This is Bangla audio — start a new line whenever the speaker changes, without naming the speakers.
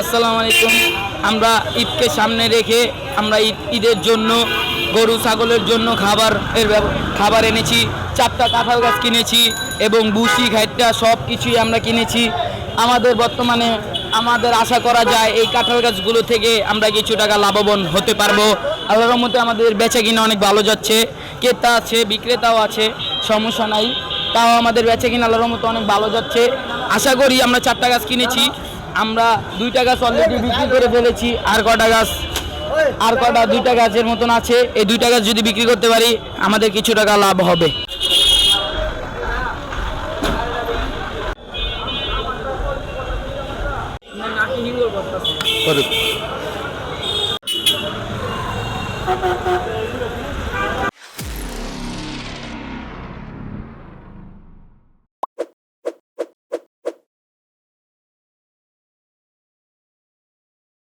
আসসালামু আলাইকুম। আমরা ঈদকে সামনে রেখে আমরা ঈদ, ঈদের জন্য, গরু, ছাগলের জন্য খাবার এর খাবার এনেছি, চারটা কাঁঠাল গাছ কিনেছি এবং বুসি ঘাইটা সব কিছুই আমরা কিনেছি। আমাদের বর্তমানে, আমাদের আশা করা যায় এই কাঁঠাল গাছগুলো থেকে আমরা কিছু টাকা লাভবান হতে পারব। আল্লাহর মধ্যে আমাদের বেচা কিনা অনেক ভালো যাচ্ছে। ক্রেতা আছে, বিক্রেতাও আছে, সমস্যা নাই। তাও আমাদের বেচা কিনা আল্লাহর মতো অনেক ভালো যাচ্ছে। আশা করি আমরা চারটা গাছ কিনেছি। আমরা দুইটা গাছ অলরেডি বিক্রি করে ফেলেছি, আর কটা গাছ, আর কটা দুইটা গাছের মতন আছে। এই দুইটা গাছ যদি বিক্রি করতে পারি, আমাদের কিছু টাকা লাভ হবে।